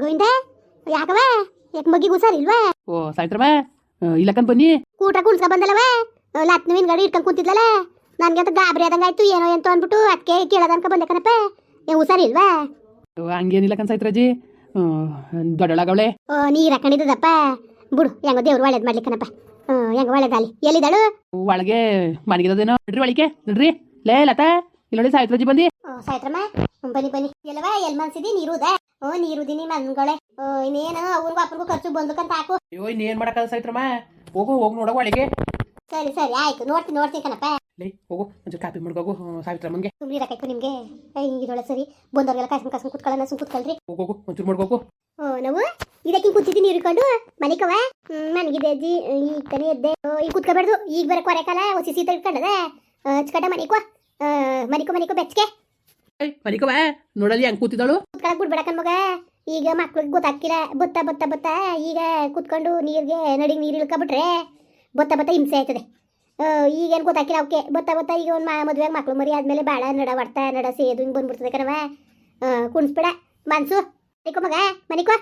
ಗೋವಿಂದ ಯಾಕವ ಮಗಿ ಗುಸಾರ ಇಲ್ವಾ? ಓ ಸಾಯ್ತ್ರವ ಇಲ್ಲಕ್ಕನ್ ಬನ್ನಿ. ಕೂಟ ಕುಣ್ಸ್ಕ ಬಂದಲ್ಲವ ಲತ್ನ ನವೀನ್ ಗಾಡಿ ಇಟ್ಕೊಂಡ್ ಕುಂತಿದ್ಲಲ್ಲ ನನ್ಗೆ ಅಂತ ಗಾಬರಿ ಆದಂಗಾಯ್ತು ಏನೋ ಎಂತ ಅನ್ಬಿಟ್ಟು ಅದಕ್ಕೆ ಕೇಳೋದನ್ಕ ಬಂದೆ ಕಣಪ್ಪ. ಏ ಹುಷಾರಿಲ್ವಾ ಓ, ಹಂಗೇನಿಲ್ಲಕ್ಕನ್ ಸಾಯ್ತ್ರಜ್ಜಿ ದೊಡ್ಡಳಗವಳೆ. ಓ ನೀರ ಹಾಕೊಂಡಿದ್ದದಪ್ಪ ಬಿಡು ಹೆಂಗೋ ದೇವ್ರು ಒಳ್ಳೇದ್ ಮಾಡ್ಲಿಕ್ಕನಪ್ಪ ಕಣಪ್ಪ. ಹೆಂಗ ಒಳ್ಳೇದಾಲಿ. ಎಲ್ಲಿದ್ದಾಳು? ಒಳಗೆ ಮನೆಗಿದ್ದೇನೋ ನೋಡ್ರಿ ಒಳಗೆ ನೋಡ್ರಿ. ಲೇ ಲತಾ ಇಲ್ಲೋಡಿ ಸಾಯ್ತ್ರಜಿ ಬಂದಿ. ಸಾಯ್ತ್ರಮ್ಮ ಬನ್ನಿ ಬನ್ನಿ. ಎಲ್ಲವ ಎಲ್ ಮನ್ಸಿದಿ? ನೀರುದ? ಓ ನೀರುದಿನಿ ಮನ್ಗಳೇ. ಓ ಇನ್ನೇನು ಅವ್ರಿಗೂ ಅಪ್ಪನಿಗೂ ಖರ್ಚು ಬಂದಕ್ಕಂತ ಹಾಕು. ಅಯ್ಯೋ ಇನ್ನೇನ್ ಮಾಡಕ ಸೈತ್ರಮ್ಮ? ಹೋಗು ಹೋಗು ನೋಡೋ ಒಳಗೆ ಸರಿ ಸರಿ ಆಯ್ತು. ನೋಡ್ತೀನಿ ನೋಡ್ತೀನಿ ಕಣಪ್ಪ. ಲೇ ಹೋಗು ಒಂಚೂರು ಕಾಪಿ ಮಾಡ್ಕೋಗು ಸಾವಿತ್ರಮ್ಮಂಗೆ ಸುಮ್ಮನೆ ಇರಕಾಯ್ತು ನಿಮ್ಗೆ? ಹಿಂಗಿದೊಳೆ ಸರಿ. ಬಂದವ್ರಿಗೆಲ್ಲ ಕಾಸು ಕಾಸು ಕುತ್ಕೊಳ್ಳೋಣ ಸುಮ್ ಕುತ್ಕೊಳ್ರಿ. ಹೋಗೋಗು ಒಂಚೂರು ಮಾಡ್ಕೋಗು ಓ ನಾವು? ಇದಕ್ಕೆ ಕೂತಿದ್ದೀನಿ ಇರ್ಕೊಂಡು. ಮನಿಕವ ನನಗಿದೆ ಅಜ್ಜಿ. ಈಗ ತನಿ ಎದ್ದೆ. ಈಗ ಕುತ್ಕೋಬಾರ್ದು ಈಗ ಬರಕ್ಕೆ ಕೊರೆ ಕಾಲ ಒಸಿ ಸೀತ ಇಟ್ಕೊಂಡದ? ಹಚ್ಕಟ ಮನಿಕೋ ಮನಿಕೋ ಮನಿಕೋ ಬೆಚ್ಚಗೆ. ನೋಡಲಿ ಹೆಂಗ್ ಕೂತಿದ್ದಾಳು? ಬಿಡ್ಬೇಡಕನ್ ಮಗ. ಈಗ ಮಕ್ಳಿಗೆ ಗೊತ್ತಾಗ್ತಿಲ್ಲ ಬತ್ತ ಬತ್ತ ಬತ್ತ. ಈಗ ಕುತ್ಕೊಂಡು ನೀರಿಗೆ ನಡಿಗೆ ನೀರು ಇಳ್ಕೊಬಿಟ್ರೆ ಬತ್ತ ಬತ್ತ ಹಿಂಸೆ ಆಯ್ತದೆ. ಈಗೇನು ಗೊತ್ತಾಕಿಲ್ಲ ಅವಕ್ಕೆ ಬತ್ತ ಬತ್ತ, ಈಗ ಒಂದು ಮದುವೆಗೆ ಮಕ್ಳು ಮರಿ ಆದ್ಮೇಲೆ ಬಾಳ ನಡ ಹೊಡ್ತ ನಡ ಸೇದು ಹಿಂಗ್ ಬಂದ್ಬಿಡ್ತದೆ ಕಣವ ಕುಣಿಸ್ಬೇಡ. ಮನ್ಸು ಮನಿಕೋ ಮಗ ಮನಿಕೋ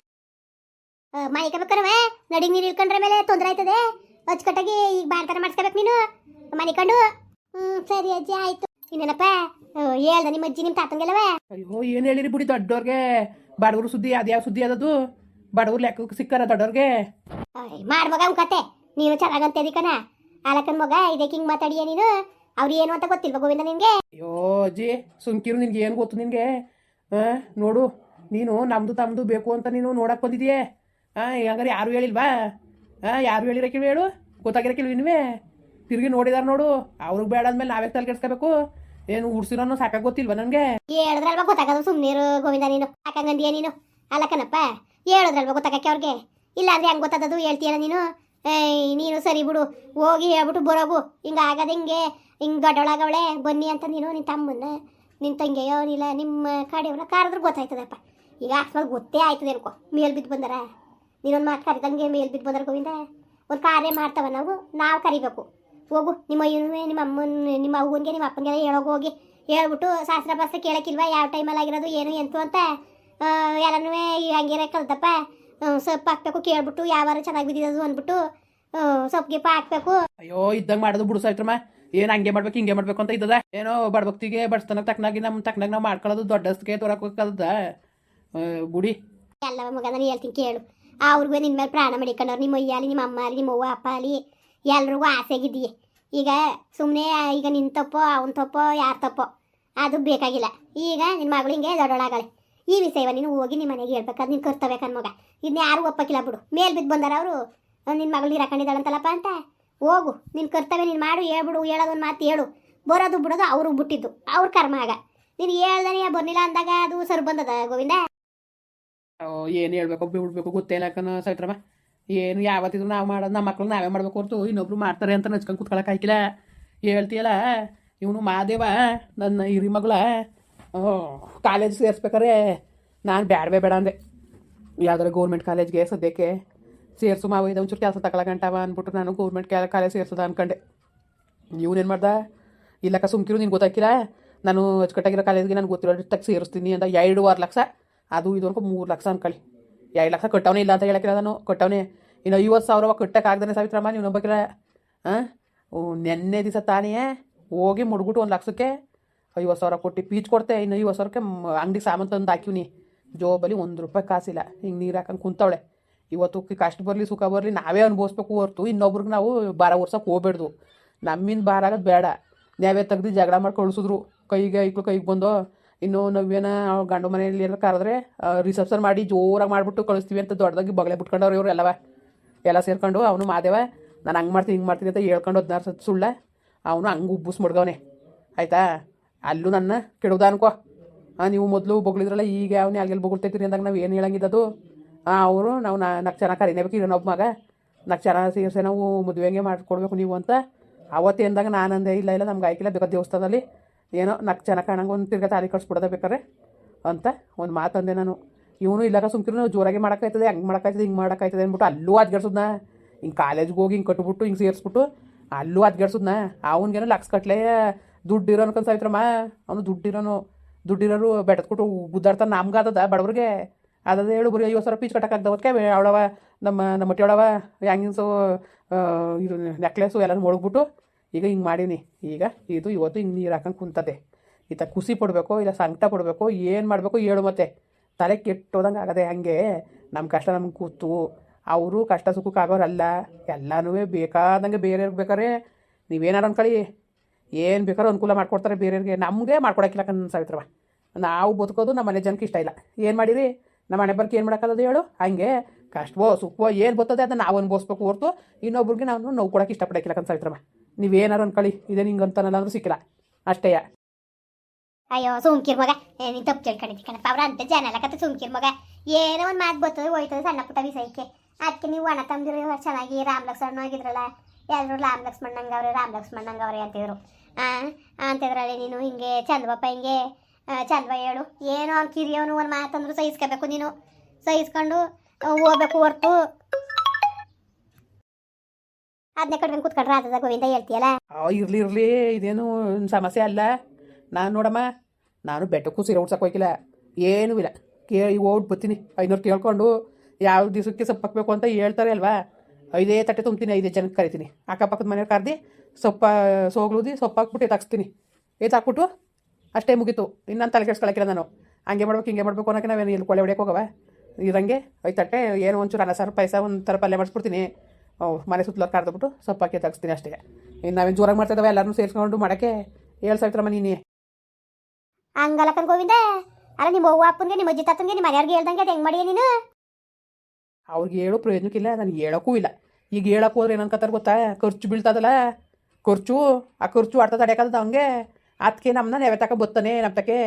ಮನಿಕಬೇಕನವ ನಡಿಗೆ ನೀರು ಇಳ್ಕೊಂಡ್ರ ಮೇಲೆ ತೊಂದರೆ ಆಯ್ತದೆ. ಅಚ್ಚುಕಟ್ಟಾಗಿ ಈಗ ಬಾಣ್ತಾರ ಮಾಡಿಸ್ಕೋಬೇಕು ನೀನು. ಮನಿಕೊಂಡು. ಹ್ಮ್, ಸರಿ ಅಜ್ಜಿ, ಆಯ್ತು. ಇನ್ನೇನಪ್ಪ? ಹೇಳ್ದ ನಿಮ್ಮ ಅಜ್ಜಿ ನಿಮ್ಮ ತಾತಂಗೆಲ್ಲವ? ಅಯ್ಯೋ ಏನ್ ಹೇಳಿರಿ ಬಿಡಿ ದೊಡ್ಡವ್ರಿಗೆ ಬಡವರು ಸುದ್ದಿ ಅದ್ಯಾವ ಸುದ್ದಿ ಅದದು? ಬಡವ್ರ ಲೆಕ್ಕಕ್ಕೆ ಸಿಕ್ಕಾರ ದೊಡ್ಡವ್ರಿಗೆ ಮಾಡ್ಬೋಗ ಮಾಡ್ ಮಗ ಅವ್ನ್ ಕತೆ. ನೀನು ಚೆನ್ನಾಗಂತ ಎದಿಕನ ಆಲಕನ್ ಮಗ ಇದಕ್ಕೆ ಹಿಂಗ್ ಮಾತಾಡಿಯ ನೀನು? ಅವ್ರು ಏನು ಅಂತ ಗೊತ್ತಿಲ್ವ ಗೋವಿಂದ ನಿನ್ಗೆ? ಅಯ್ಯೋ ಅಜ್ಜಿ ಸುಮ್ಕಿರು ನಿನ್ಗೆ ಏನು ಗೊತ್ತು ನಿನ್ಗೆ? ಹಾಂ ನೋಡು ನೀನು ನಮ್ದು ತಮ್ದು ಬೇಕು ಅಂತ ನೀನು ನೋಡಕ್ ಬಂದಿದೀಯೇ? ಹಾಂ ಹಂಗಾರೆ ಯಾರು ಹೇಳಿಲ್ವಾ? ಹಾಂ ಯಾರು ಹೇಳಿರಕ್ಕೆ ಹೇಳು. ಗೊತ್ತಾಗಿರಕ್ಕಿಲ್ವ ಇನ್ನುವೇ ತಿರುಗಿ ನೋಡಿದಾರ ನೋಡು. ಅವ್ರಿಗೆ ಬೇಡ ಅಂದ್ಮೇಲೆ ನಾವೇ ತಲೆ ಕೆಡ್ಸ್ಕೋಬೇಕು ಏನು ಉಡ್ಸಿರೋನು ಸಾಕಾಗ ಗೊತ್ತಿಲ್ವಾ ನನಗೆ? ಹೇಳಿದ್ರಲ್ವ ಗೊತ್ತಾಗದು ಸುಮ್ನೀರು ಗೋವಿಂದ ನೀನು ಸಾಕಂಗಂದಿಯ ನೀನು ಅಲ್ಲಕನಪ್ಪ? ಹೇಳದ್ರಲ್ವಾ ಗೊತ್ತಾಗಕ್ಕೆ ಅವ್ರಿಗೆ? ಇಲ್ಲ ಅಂದ್ರೆ ಹೆಂಗ್ ಗೊತ್ತಾದದು ಹೇಳ್ತೀಯಲ್ಲ ನೀನು? ಏಯ್, ನೀನು ಸರಿ ಬಿಡು, ಹೋಗಿ ಹೇಳ್ಬಿಟ್ಟು ಬರೋಬು ಹಿಂಗ ಆಗದ ಹಿಂಗೆ, ಹಿಂಗ್ ದೊಡ್ಡೊಳಗವಳೆ ಬನ್ನಿ ಅಂತ ನೀನು ನಿನ್ ತಮ್ಮನ್ನ, ನಿನ್ ತಂಗಿಯೋ ಇಲ್ಲ ನಿಮ್ಮ ಕಡೆಯವ್ರ ಕಾರದ್ರು ಗೊತ್ತಾಯ್ತದಪ್ಪ. ಈಗ ಅಕಸ್ಮಾತ್ ಗೊತ್ತೇ ಆಯ್ತದೆ ಅನ್ಕೋ, ಮೇಲ್ ಬಿದ್ದು ಬಂದಾರ. ನೀನೊಂದು ಮಾತು ಕರಿದಂಗೆ ಮೇಲ್ ಬಿದ್ದು ಬಂದಾರ ಗೋವಿಂದ. ಒಂದು ಕಾರ್ಯ ಮಾಡ್ತಾವ ನಾವು ನಾವು ಕರಿಬೇಕು. ಹೋಗು. ನಿಮ್ಮ ಇವನು ನಿಮ್ಮ ಅಮ್ಮನ ನಿಮ್ಮ ಅವ್ವನಿಗೆ ನಿಮ್ಮ ಅಪ್ಪನಿಗೆಲ್ಲ ಹೇಳೋಗಿ ಹೋಗಿ. ಹೇಳ್ಬಿಟ್ಟು ಶಾಸ್ತ್ರ ಪಾಸ್ತ್ರ ಕೇಳಕ್ಕಿಲ್ವಾ? ಯಾವ ಟೈಮಲ್ಲಿ ಆಗಿರೋದು ಏನು ಎಂತು ಅಂತ ಎಲ್ಲನೂ ಹಂಗಿರ ಕಲ್ತಪ್ಪ. ಸೊಪ್ಪು ಹಾಕ್ಬೇಕು ಕೇಳ್ಬಿಟ್ಟು ಯಾವಾರು ಚೆನ್ನಾಗಿ ಬಿದ್ದಿರೋದು ಅಂದ್ಬಿಟ್ಟು ಸೊಪ್ಪು ಗಿಪ್ಪ ಹಾಕ್ಬೇಕು. ಅಯ್ಯೋ ಇದ್ದಂಗೆ ಮಾಡೋದು ಬಿಡು ಸಾಯ್ತ್ರಮ್ಮ ಏನು ಹಂಗೆ ಮಾಡ್ಬೇಕು ಹಿಂಗೆ ಮಾಡ್ಬೇಕು ಅಂತ ಇದ್ದದ? ಏನೋ ಬಡಭಕ್ತಿಗೆ ಬಡ್ಸ್ತನ ತಕ್ಕನಾಗಿ ನಮ್ಮ ತಕ್ಕನಾಗಿ ನಾವು ಮಾಡ್ಕೊಳ್ಳೋದು ದೊಡ್ಡಸ್ಗೆ ತೋರಕ್ಕೋಕ್ಕದ ಬುಡಿ ಎಲ್ಲ ಮಗ ನಾನು ಹೇಳ್ತೀನಿ ಕೇಳು. ಅವ್ರಿಗೂ ನಿನ್ನ ಮೇಲೆ ಪ್ರಾಣ ಮಡಿಕೊಂಡವ್ರು. ನಿಮ್ಮ ಅಯ್ಯಾಲಿ ನಿಮ್ಮ ಅಮ್ಮ ನಿಮ್ಮ ಅವ್ವ ಅಪ್ಪ ಆಗಲಿ ಎಲ್ರಿಗೂ ಆಸೆಗಿದೆಯೇ ಈಗ ಸುಮ್ಮನೆ ಈಗ ನಿನ್ನ ತಪ್ಪೋ, ಅವನ ತಪ್ಪೋ, ಯಾರ ತಪ್ಪೋ, ಅದು ಬೇಕಾಗಿಲ್ಲ. ಈಗ ನಿನ್ನ ಮಗಳು ಹಿಂಗೆ ದೊಡ್ಡೊಳಾಗಳೆ ಈ ವಿಷಯವ ನೀನು ಹೋಗಿ ನಿಮ್ಮ ಮನೆಗೆ ಹೇಳ್ಬೇಕಾದ್ರೆ ನೀನು ಕರ್ತವ್ಯ ಮಗ ಇದನ್ನ ಯಾರು ಒಪ್ಪಕ್ಕಿಲ್ಲ ಬಿಡು. ಮೇಲ್ ಬಿದ್ದು ಬಂದಾರ ಅವರು ನಿನ್ನ ಮಗಳು ನೀರು ಅಂತ? ಹೋಗು. ನಿನ್ನ ಕರ್ತವ್ಯ ನೀನು ಮಾಡು, ಹೇಳ್ಬಿಡು, ಹೇಳೋದೊಂದು ಮಾತು ಹೇಳು. ಬರೋದು ಬಿಡೋದು ಅವ್ರಿಗೆ ಬಿಟ್ಟಿದ್ದು. ಅವ್ರ ಕರ್ಮ ಆಗ. ನೀನು ಹೇಳ್ದಾನೆ ಬರ್ಲಿಲ್ಲ ಅಂದಾಗ ಅದು ಸರ್ ಬಂದದ ಗೋವಿಂದ? ಏನು ಹೇಳ್ಬೇಕು ಬಿಡ್ಬೇಕು. ಗೊತ್ತೇನಕನ ಸಾಯ್ತ್ರಮ್ಮ ಏನು ಯಾವತ್ತಿದ್ರು ನಾವು ಮಾಡೋದು ನಮ್ಮ ಮಕ್ಳು ನಾವೇ ಮಾಡ್ಬೇಕು ಹೊರತು ಇನ್ನೊಬ್ರು ಮಾಡ್ತಾರೆ ಅಂತ ನಚ್ಕೊಂಡು ಕುತ್ಕೊಳಕ್ಕೆ ಹಾಕಿಲ್ಲ ಹೇಳ್ತೀಯಲ್ಲ, ಇವನು ಮಾದೇವ ನನ್ನ ಹಿರಿ ಮಗಳ. ಕಾಲೇಜ್ ಸೇರಿಸ್ಬೇಕಾರೆ ನಾನು ಬ್ಯಾಡವೇ ಬೇಡ ಅಂದೆ. ಯಾವ್ದಾರ ಗೌರ್ಮೆಂಟ್ ಕಾಲೇಜ್ಗೆ ಸದ್ಯಕ್ಕೆ ಸೇರಿಸು ಮಾವ, ಇದು ಒಂಚೂರು ಕೆಲಸ ತಗೊಳಕಂಟವ ಅಂದ್ಬಿಟ್ಟು ನಾನು ಗೌರ್ಮೆಂಟ್ ಕಾಲೇಜ್ ಸೇರಿಸೋದ ಅನ್ಕೊಂಡೆ. ಇವನೇನು ಮಾಡ್ದ? ಇಲ್ಲಕ್ಕ ಸುಮ್ಕಿರು ನೀನು ಗೊತ್ತಾಕಿಲ್ಲ ನಾನು ಅಚ್ಚುಕಟ್ಟಾಗಿರೋ ಕಾಲೇಜ್ಗೆ ನಾನು ಗೊತ್ತಿರೋ ತಕ್ಕ ಸೇರಿಸ್ತೀನಿ ಅಂತ ಎರಡೂವರೆ ಲಕ್ಷ. ಅದು ಇದು ಅನ್ಕೊ ಮೂರು ಲಕ್ಷ ಅನ್ಕೊಳ್ಳಿ ಎರಡು ಲಕ್ಷ ಕೊಟ್ಟವನೇ ಇಲ್ಲ ಅಂತ ಹೇಳಕ್ಕೆ ನಾನು ಕೊಟ್ಟವನೇ. ಇನ್ನು ಐವತ್ತು ಸಾವಿರ ಕಟ್ಟಕ್ಕಾಗ್ದಾನೆ ಸಾವಿತ್ರಮ್ಮ, ನೀವು ಹಾಂ ನೆನ್ನೆ ದಿವಸ ತಾನೇ ಹೋಗಿ ಮುಡ್ಬಿಟ್ಟು ಒಂದು ಲಕ್ಷಕ್ಕೆ ಐವತ್ತು ಸಾವಿರ ಕೊಟ್ಟು ಪೀಚ್ ಕೊಡ್ತೆ. ಇನ್ನು ಐವತ್ತು ಸಾವಿರಕ್ಕೆ ಅಂಗಡಿ ಸಾಮಾನು ತಂದು ಹಾಕಿವ್ನಿ ಜೋಬಲ್ಲಿ ಒಂದು ರೂಪಾಯಿ ಕಾಸಿಲ್ಲ. ಹಿಂಗೆ ನೀರು ಹಾಕಂಗೆ ಕುಂತವಳೆ. ಇವತ್ತು ಕಷ್ಟ ಬರಲಿ, ಸುಖ ಬರಲಿ ನಾವೇ ಅನುಭವಿಸ್ಬೇಕು ಹೊರ್ತು ಇನ್ನೊಬ್ರಿಗೆ ನಾವು ಬಾರ ಓಡ್ಸೋಕೆ ಹೋಗ್ಬೇಡ್ದು. ನಮ್ಮಿಂದ ಭಾರ ಆಗೋದು ಬೇಡ. ನಾವೇ ತೆಗ್ದು ಜಗಳ ಮಾಡಿ ಕಳಿಸಿದ್ರು. ಕೈಗೆ ಐಕ್ಳು ಕೈಗೆ ಬಂದು ಇನ್ನು ನವ್ಯನ ಗಂಡು ಮನೆಯಲ್ಲಿ ಏನಾರು ಕರೆದ್ರೆ ರಿಸೆಪ್ಷನ್ ಮಾಡಿ ಜೋರಾಗಿ ಮಾಡಿಬಿಟ್ಟು ಕಳಿಸ್ತೀವಿ ಅಂತ ದೊಡ್ಡದಾಗಿ ಬಗಲೆ ಬಿಟ್ಕೊಂಡವ್ರು ಇವ್ರು ಎಲ್ಲವ. ಎಲ್ಲ ಸೇರ್ಕೊಂಡು ಅವನು ಮಾದೇವ, ನಾನು ಹಂಗೆ ಮಾಡ್ತೀನಿ, ಹಿಂಗೆ ಮಾಡ್ತೀನಿ ಅಂತ ಹೇಳ್ಕೊಂಡು ಹದಿನಾರು ಸತ್ ಸುಳ್ಳ, ಅವನು ಹಂಗೆ ಉಬ್ಬುಸ್ ಮಡ್ಗವನೆ. ಆಯಿತಾ? ಅಲ್ಲೂ ನನ್ನ ಕೆಡುದ ಅನ್ಕೋ. ನೀವು ಮೊದಲು ಬೊಗಳಿದ್ರಲ್ಲ ಈಗ ಅವನೇ ಅಲ್ಲಿ ಬೊಗಳ್ತೈತಿರಿ ಅಂದಾಗ ನಾವು ಏನು ಹೇಳಂಗಿದ್ದದು ಅವರು ನಾವು ನಾಲ್ಕು ಚೆನ್ನಾಗಿ ಕರಿನೇಬೇಕು ಇನ್ನೊಬ್ಬ ಮಗ. ನಾಲ್ಕು ಚೆನ್ನಾಗಿ ಸೇರಿಸಿ ನಾವು ಮದುವೆಗೆ ಮಾಡಿಕೊಡ್ಬೇಕು ನೀವು ಅಂತ. ಅವತ್ತೇ ಅಂದಾಗ ನಾನು ಅಂದೆ ಇಲ್ಲ ಇಲ್ಲ, ನಮ್ಗೆ ಆಯ್ಕಿಲ್ಲ, ಬೇಕಾದ ದೇವಸ್ಥಾನದಲ್ಲಿ ಏನೋ ನಾಲ್ಕು ಜನ ಕಾಣಂಗೆ ಒಂದು ತಿರ್ಗಾ ತಾರಿ ಕಟ್ಸ್ಬಿಡೋದ ಬೇಕಾರೆ ಅಂತ ಒಂದು ಮಾತಂದೆ ನಾನು. ಇವನು ಇಲ್ಲಾಗ ಸುಮ್ಕಿರು ಜೋರಾಗಿ ಮಾಡೋಕ್ಕಾಯ್ತದೆ, ಹಂಗೆ ಮಾಡೋಕ್ಕಾಯ್ತದೆ, ಹಿಂಗೆ ಮಾಡೋಕ್ಕಾಯ್ತದೆ ಅಂದ್ಬಿಟ್ಟು ಅಲ್ಲೂ ಅದ್ಗಡ್ಸೋದ್ನ ಹಿಂಗೆ ಕಾಲೇಜ್ಗೆ ಹೋಗಿ ಹಿಂಗೆ ಕಟ್ಬಿಟ್ಟು, ಹಿಂಗೆ ಸೇರಿಸ್ಬಿಟ್ಟು ಅಲ್ಲೂ ಅದ್ಗೆಡ್ಸೋದ್ನ ಅವನಿಗೇನೋ ಲಕ್ಷ ಕಟ್ಲೆ ದುಡ್ಡು ಇರೋನು ಕನ್ ಸಾವಿತ್ರಮ್ಮ. ಅವನು ದುಡ್ಡಿರೋನು, ದುಡ್ಡಿರೋರು ಬೆಟ್ಟದ್ಕೊಟ್ಟು ಗುದ್ದಾಡ್ತಾನೆ ನಮ್ಗಾದದ ಬಡವ್ರಿಗೆ. ಅದೇ ಹೇಳು ಬರೀ ಐವತ್ತು ಸಾವಿರ ಪೀಚ್ ಕಟ್ಟಕ್ಕಾಗ್ದವತ್ಕೆ ಅವಳವ, ನಮ್ಮ ನಮ್ಮ ಮಟ್ಟಿ ಅವಳವ ಹ್ಯಾಂಗಿನ್ಸು ಇದು, ನೆಕ್ಲೆಸು ಎಲ್ಲ ಮುಳುಗ್ಬಿಟ್ಟು ಈಗ ಹಿಂಗೆ ಮಾಡೀನಿ. ಈಗ ಇದು ಇವತ್ತು ಹಿಂಗೆ ನೀರು ಹಾಕೊಂಡು ಕುಂತತೆ. ಈತ ಖುಷಿ ಪಡಬೇಕು ಇಲ್ಲ ಸಂಕಟ ಪಡಬೇಕು ಏನು ಮಾಡಬೇಕು ಹೇಳು ಮತ್ತೆ. ತಲೆ ಕೆಟ್ಟೋದಂಗೆ ಆಗದೆ ಹಂಗೆ ನಮ್ಮ ಕಷ್ಟ ನಮ್ಗೆ ಕೂತು. ಅವರು ಕಷ್ಟ ಸುಖಕ್ಕೆ ಆಗೋರಲ್ಲ. ಎಲ್ಲನೂ ಬೇಕಾದಂಗೆ ಬೇರೆಯವ್ರಿಗೆ ಬೇಕಾದ್ರೆ ನೀವೇನಾರು ಅನ್ಕೊಳ್ಳಿ. ಏನು ಬೇಕಾದ್ರೂ ಅನುಕೂಲ ಮಾಡ್ಕೊಡ್ತಾರೆ ಬೇರೆಯವ್ರಿಗೆ. ನಮಗೆ ಮಾಡ್ಕೊಡಕ್ಕಿಲ್ಲ ಕಣ್ಣು ಸಾವಿತ್ರವ. ನಾವು ಬದುಕೋದು ನಮ್ಮ ಮನೆ ಜನಕ್ಕೆ ಇಷ್ಟ ಇಲ್ಲ. ಏನು ಮಾಡಿರಿ? ನಮ್ಮ ಮನೆ ಬರ್ಕೆ ಏನು ಮಾಡೋಕ್ಕಲ್ಲದು ಹೇಳು. ಹಂಗೆ ಕಷ್ಟವೋ ಸುಖವೋ ಏನು ಬರ್ತದೆ ಅದನ್ನು ನಾವು ಅನುಭವಿಸ್ಬೇಕು ಹೊರ್ತು ಇನ್ನೊಬ್ರಿಗೆ ನಾವು ನೋವು ಕೊಡೋಕೆ ಇಷ್ಟಪಡಕ್ಕಿಲ್ಲ ಕಣ್ ಸಾವಿತ್ರಮ್ಮ ನೀವೇನಾರು ಅನ್ಕೊಳ್ಳಿ, ಇದೇ ನಿಂಗೆ ಅಂತಾನಲ್ಲ ಅಂದ್ರೂ ಸಿಕ್ಕಿಲ್ಲ. ಅಷ್ಟೇ. ಅಯ್ಯೋ, ಸುಮ್ಕಿರ್ ಮಗ. ನೀನ್ ತಪ್ಪು ತಿಳ್ಕೊಂಡಿದ್ದಿ ಕಣಪ್ಪ. ಅವ್ರ ಅಂತ ಜನ ಎಲ್ಲ ಕತೆ, ಸುಮ್ಕಿರ್ ಮಗ. ಏನೋ ಒಂದು ಮಾತು ಬರ್ತದೆ ಹೋಯ್ತದೆ ಸಣ್ಣ ಪುಟ್ಟ ವಿಷಯಕ್ಕೆ. ಅದಕ್ಕೆ ನೀವು ಒಣ ತಂದಿರೋ ಚೆನ್ನಾಗಿ ರಾಮ್ ಲಕ್ಷ್ಮಣ ಆಗಿದ್ರಲ್ಲ. ಎಲ್ಲರೂ ರಾಮ್ ಲಕ್ಷ್ಮಣ್ಣಂಗೆ ಅವ್ರೆ, ರಾಮ್ ಲಕ್ಷ್ಮಣ್ಣಂಗೆ ಅವ್ರೆ ಅಂತಿದ್ರು. ಆ, ಅಂತಿದ್ರಲ್ಲಿ ನೀನು ಹಿಂಗೆ ಚಂದಬಪ್ಪ ಹಿಂಗೆ ಚಂದವ ಹೇಳು. ಏನೋ ಅವ್ನು ಕಿರಿಯವನು ಒಂದು ಮಾತಂದ್ರು ಸಹಿಸ್ಕೋಬೇಕು ನೀನು. ಸಹಿಸ್ಕೊಂಡು ಹೋಗ್ಬೇಕು ಹೊರ್ತು. ಅದನ್ನೇ ಕಟ್ಕೊಂಡು ಕುತ್ಕೊಂಡ್ರೆ ಆತದ ಗೋವಿಂದ ಹೇಳ್ತೀಯಲ್ಲ? ಇರಲಿ ಇರಲಿ, ಇದೇನು ಸಮಸ್ಯೆ ಅಲ್ಲ. ನಾನು ನೋಡಮ್ಮ, ನಾನು ಬೆಟ್ಟಕ್ಕೂ ಸೀರೆ ಉಡ್ಸಕ್ಕೆ ಹೋಗಿಲ್ಲ. ಏನೂ ಇಲ್ಲ. ಕೇಳಿ ಓಡ್ ಬರ್ತೀನಿ. ಐನೂರು ಕೇಳ್ಕೊಂಡು ಯಾವ ದಿವಸಕ್ಕೆ ಸೊಪ್ಪು ಹಾಕ್ಬೇಕು ಅಂತ ಹೇಳ್ತಾರೆ ಅಲ್ವಾ? ಐದೇ ತಟ್ಟೆ ತುಂಬ್ತೀನಿ, ಐದೇ ಜನಕ್ಕೆ ಕರಿತೀನಿ. ಅಕ್ಕಪಕ್ಕದ ಮನೆಯವ್ರು ಕರ್ದು, ಸೊಪ್ಪ, ಸೋಗ್ಲೂದಿ, ಸೊಪ್ಪು ಹಾಕ್ಬಿಟ್ಟು ಐತೆ ಹಾಕ್ಬಿಟ್ಟು ಅಷ್ಟೇ ಮುಗೀತು. ಇನ್ನೊಂದು ನಾನು ತಲೆ ಕೆಡ್ಸ್ಕೊಳಕ್ಕಿಲ್ಲ ನಾನು. ಹಂಗೆ ಮಾಡ್ಬೇಕು, ಹಿಂಗೆ ಮಾಡ್ಬೇಕು ಅನ್ನೋಕೆ ನಾವೇನು ಇಲ್ಲಿ ಕೊಳೆ ಹೊಡ್ಯಕ್ಕೆ ಹೋಗವ? ಇರಂಗೆ, ಐದು ತಟ್ಟೆ, ಏನು ಒಂಚೂರು ಅನ್ನ ಸಾರು, ಪಾಯಸ ಒಂದು ಥರ ಪಲ್ಯ ಮಾಡಿಸ್ಬಿಡ್ತೀನಿ. ಮನೆ ಸುತ್ತಲ ಬಿಟ್ಟು ಸೊಪ್ಪಕ್ಕೆ ತಗಿಸ್ತೀನಿ ಅಷ್ಟೇ. ಇನ್ನು ನಾವೇನು ಜೋರಾಗಿ ಮಾಡ್ತಿದ್ದಾವೆ ಎಲ್ಲರೂ ಸೇರಿಸ್ಕೊಂಡು ಮಾಡೋಕ್ಕೆ ಏಳು ಸಾವಿರಮ್ಮ ನೀನೇ. ಹಂಗಲ್ಲ ಗೋವಿಂದ? ಅಲ್ಲ ನಿಮ್ಮ ಅವ್ವ ಅಪ್ಪನಿಗೆ ನಿಮ್ಮ ಅಜ್ಜಿ ತಾತನಿಗೆ ನಿಮ್ಮ ಮನೆಯವ್ರಿಗೆ ಹೇಳ್ದಂಗೆ ಅದು ಹೆಂಗೆ ಮಾಡಿ ನೀನು? ಅವ್ರಿಗೆ ಹೇಳೋ ಪ್ರಯೋಜನಕ್ಕಿಲ್ಲ ನನಗೆ ಹೇಳೋಕ್ಕೂ ಇಲ್ಲ. ಈಗ ಹೇಳಕ್ಕೆ ಹೋದ್ರೆ ಏನು ಅನ್ಕೋತಾರೆ ಗೊತ್ತಾ? ಖರ್ಚು ಬೀಳ್ತದಲ್ಲ? ಖರ್ಚು ಆ ಖರ್ಚು ಆಡ್ತಾ ತಡೆಯೋಕ್ಕದ ಹಂಗೆ ಅದಕ್ಕೆ ನಮ್ಮನ್ನ ನೆವೆ ತಕ ಬತ್ತಾನೆ ನಮ್ಮ ತಕ್ಕೆ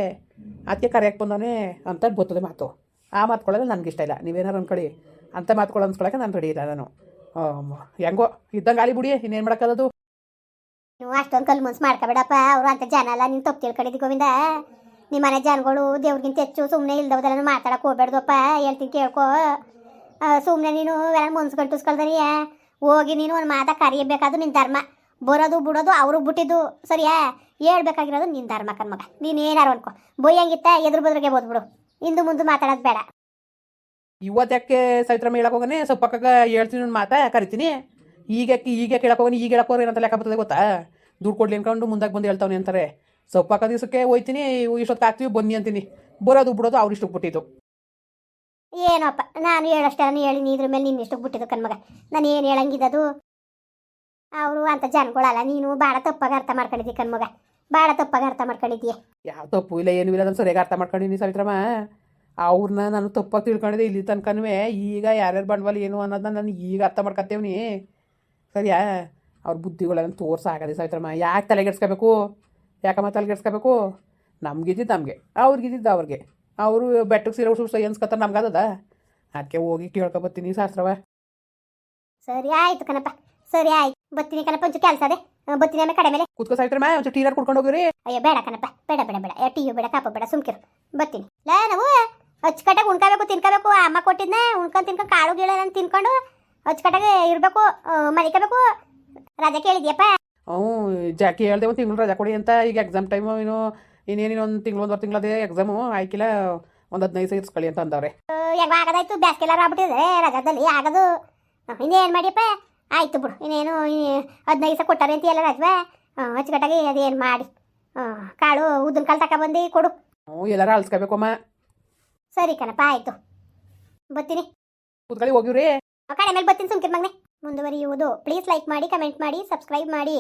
ಅದಕ್ಕೆ ಕರೆಯಕ್ಕೆ ಬಂದಾನೆ ಅಂತ ಬರ್ತದೆ ಮಾತು. ಆ ಮಾತುಕೊಳ್ಳೋದು ನನಗಿಷ್ಟ ಇಲ್ಲ. ನೀವೇನಾರು ಅನ್ಕೊಳ್ಳಿ. ಅಂತ ಮಾತುಕೊಳ್ಳೋ ಅನ್ಸ್ಕೊಳಕ್ಕೆ ನಾನು ರೆಡಿ ಇಲ್ಲ ನಾನು. ಹೆಂಗೋ ಆಲಿ ಬಿಡಿ, ಇನ್ನೇನು ಮಾಡೋಕ್ಕದು ನೀವು ಅಷ್ಟೊಂದು ಕಲ್ ಮುನ್ಸ್ ಮಾಡ್ಕೋಬೇಡಪ್ಪ, ಅವರು ಅಂತ ಜನ ಅಲ್ಲ ನೀನು ತಪ್ಪು ತಿಳ್ಕೊಂಡಿದ್ದಿ ಗೋವಿಂದ. ನಿಮ್ಮ ಮನೆ ಜನಗಳು ದೇವ್ರಿಗಿಂತ ಹೆಚ್ಚು ಸುಮ್ಮನೆ ಇಲ್ದವದೆಲ್ಲ ಮಾತಾಡಕ್ಕೆ ಹೋಗ್ಬೇಡ್ದಪ್ಪ, ಹೇಳ್ತೀನಿ ಕೇಳ್ಕೊ. ಸುಮ್ಮನೆ ನೀನು ಎಲ್ಲ ಮನ್ಸು ಗಂಟುಸ್ಕೊಳ್ದನಿ ಹೋಗಿ ನೀನು ಒಂದು ಮಾತ ಕರಿಯಬೇಕಾದ್ರು ನಿನ್ನ ಧರ್ಮ. ಬರೋದು ಬಿಡೋದು ಅವ್ರಿಗೆ ಬಿಟ್ಟಿದ್ದು, ಸರಿಯಾ? ಹೇಳ್ಬೇಕಾಗಿರೋದು ನಿನ್ನ ಧರ್ಮ ಕನ್ಮಗ ನೀನು ಏನಾರು ಅನ್ಕೊ. ಬೊಯ್ಯಂಗಿತ್ತ, ಎದುರು ಬದ್ರಿಗೆ ಬೋದ್ಬಿಡು ಇಂದು ಮುಂದೆ ಮಾತಾಡೋದು ಬೇಡ. ಇವತ್ತು ಯಾಕೆ ಸವಿತ್ರಮ್ಮ ಹೇಳಕ್ ಹೋಗನೆ? ಸೊಪ್ಪಕ್ಕ ಹೇಳ್ತೀನಿ ಒಂದು ಮಾತಾ ಕರಿತೀನಿ. ಈಗ ಯಾಕೆ ಈಗ ಯಾಕೆ ಹೋಗಿ ಹೋಗನಿ? ಈಗ ಹೇಳಕ್ ಹೋಗ್ರಿ ಏನಂತ ಲೆಕ್ಕ ಬರ್ತದೆ ಗೊತ್ತಾ? ದುಡ್ಡು ಕೊಡ್ಲಿ ಅನ್ಕೊಂಡು ಮುಂದಕ್ಕೆ ಬಂದು ಹೇಳ್ತಾವನೆ ಅಂತಾರೆ. ಸೊಪ್ಪಕ್ಕ ದಿವಸಕ್ಕೆ ಹೋಯ್ತೀನಿ ಇಷ್ಟೊತ್ತು ಹಾಕ್ತೀವಿ ಬನ್ನಿ ಅಂತೀನಿ. ಬರೋದು ಬಿಡೋದು ಅವ್ರು ಇಷ್ಟಕ್ಕೆ ಬಿಟ್ಟಿದ್ದು. ಏನಪ್ಪ ನಾನು ಹೇಳಷ್ಟೇ ನಾನು ಹೇಳಿ ನೀ ಇದ್ರ ಮೇಲೆ ನಿನ್ನ ಇಷ್ಟಕ್ಕೆ ಬಿಟ್ಟಿದ್ದು ಕಣ್ಮಗ ನಾನು ಏನು ಹೇಳಂಗಿದ್ದದು ಅವರು ಅಂತ ಜನಗಳಲ್ಲ ನೀನು ಭಾಳ ತಪ್ಪಾಗಿ ಅರ್ಥ ಮಾಡ್ಕೊಂಡಿದ್ದಿ ಕಣ್ಮಗ ಭಾಳ ತಪ್ಪಾಗಿ ಅರ್ಥ ಮಾಡ್ಕೊಂಡಿದ್ದೀಯ ಯಾವ ತಪ್ಪು ಇಲ್ಲ ಏನೂ ಇಲ್ಲ ನಾನು ಸರಿಯಾಗಿ ಅರ್ಥ ಮಾಡ್ಕೊಂಡಿದ್ದೀನಿ ಸವಿತ್ರಮ್ಮ. ಅವ್ರನ್ನ ನಾನು ತಪ್ಪಾಗಿ ತಿಳ್ಕೊಂಡಿದ್ದೆ ಇಲ್ಲಿ ತನಕನೂ ಈಗ ಯಾರ್ಯಾರು ಬಂಡವಾಳ ಏನು ಅನ್ನೋದನ್ನ ನಾನು ಈಗ ಅರ್ಥ ಮಾಡ್ಕೊತೇವ್ನಿ ಸರಿಯಾ ಅವ್ರ ಬುದ್ಧಿಗಳನ್ನು ತೋರ್ಸಾಗದೆ ಸಾವಿತ್ರಮ್ಮ. ಯಾಕೆ ತಲೆಗೆಡ್ಸ್ಕೋಬೇಕು? ಯಾಕಮ್ಮ ತಲೆಗೆಡ್ಸ್ಕೋಬೇಕು? ನಮ್ಗಿದ್ದಿದ್ದು ನಮಗೆ ಅವ್ರಿಗಿದ್ದಿದ್ದು ಅವ್ರಿಗೆ. ಅವರು ಬೆಟ್ಟಕ್ಕೆ ಸೀರೆ ಉಡ್ಸು ಸೈ ಅನ್ಸ್ಕೊತಾರೆ ನಮ್ಗೆ ಅದದ. ಅದಕ್ಕೆ ಹೋಗಿ ಕೇಳ್ಕೊಬತ್ತೀನಿ ಶಾಸ್ತ್ರವ. ಸರಿ ಆಯ್ತು ಕಣಪ್ಪ ಸರಿ ಆಯ್ತು. ಬತ್ತೀನಿ ಕಣಪ್ಪ ಒಂಚೂರು ಕೆಲಸ ಅದೇ. ಬತ್ತೀನಿ ಆಮೇಲೆ ಕಡೆ ಮೇಲೆ. ಕುತ್ಕೋ ಸಾವಿತ್ರಮ್ಮ ಒಂಚೂರು ಟೀನರ್ ಕುಡ್ಕೊಂಡು ಹೋಗಿರಿ. ಅಯ್ಯೋ ಬೇಡ ಕಣಪ್ಪ ಬೇಡ ಬೇಡ ಬೇಡ. ಟೀ ಟೀಯು ಬೇಡ ಕಾಪು ಬೇಡ ಸುಮ್ಕಿರು. ಬತ್ತೀನಿ. ಲೇ ನಾವು. ಅಚ್ಚುಕಟ್ಟಾಗಿ ಉಣ್ಕೋಬೇಕು ತಿನ್ಕೋಬೇಕು. ಅಮ್ಮ ಕೊಟ್ಟಿದ್ನ ಉಣ್ಕೊಂಡು ತಿನ್ಕೊಂಡು ಕಾಳು ಗೀಳು ಅಂತ ತಿನ್ಕೊಂಡು ಅಚ್ಚುಕಟ್ಟಾಗಿ ಇರಬೇಕು ಮಲಿಕೋಬೇಕು. ರಜೆ ಕೇಳಿದ್ಯಪ್ಪ? ಹ್ಞೂ ಜಾಕಿ ಹೇಳ್ದೆ ಒಂದು ತಿಂಗಳು ರಜಾ ಕೊಡಿ ಅಂತ. ಈಗ ಎಕ್ಸಾಮ್ ಟೈಮು ಏನು ಇನ್ನೇನು ಒಂದು ತಿಂಗಳು ಒಂದುವರೆ ಅದೇ ಎಕ್ಸಾಮು ಆಯ್ಕಿಲ್ಲ ಒಂದು ಹದಿನೈದು ಸೇರಿಸ್ಕೊಳ್ಳಿ ಇರ್ಸ್ಕೊಳ್ಳಿ ಅಂತ ಅಂದವ್ರೆ. ಯಾವಾಗ ಆಗದಾಯ್ತು ಬೇಸಿಗೆಲ್ಲ ಆಗ್ಬಿಟ್ಟಿದೆ ರಜಾದಲ್ಲಿ ಆಗದು. ಹ, ಇನ್ನೇನು ಮಾಡಿಯಪ್ಪ? ಆಯ್ತು ಬಿಡು ಇನ್ನೇನು ಹದಿನೈದು ದಿವಸ ಕೊಟ್ಟಾರೆ ಅಂತ ಎಲ್ಲ ರಜವಾ ಅಚ್ಚುಕಟ್ಟಾಗಿ ಅದೇನು ಮಾಡಿ. ಕಾಳು ಉದ್ದಿನ ಕಾಳು ತಗೊಬಂದು ಕೊಡು. ಹ್ಞೂ ಎಲ್ಲಾರ ಅಳ್ಸ್ಕೋಬೇಕಮ್ಮ ಸರಿ ಕಣಪ್ಪ ಆಯ್ತು. ಬರ್ತೀನಿ. ಕೂತ್ಕೊಳ್ಳಿ ಹೋಗಿವ್ರಿ. ಕಡೆ ಮೇಲೆ ಬತ್ತೀನಿ ಸುಮ್ಕಿರ್ ಮಗನೆ. ಮುಂದುವರಿಯುವುದು. ಪ್ಲೀಸ್ ಲೈಕ್ ಮಾಡಿ ಕಮೆಂಟ್ ಮಾಡಿ ಸಬ್ಸ್ಕ್ರೈಬ್ ಮಾಡಿ.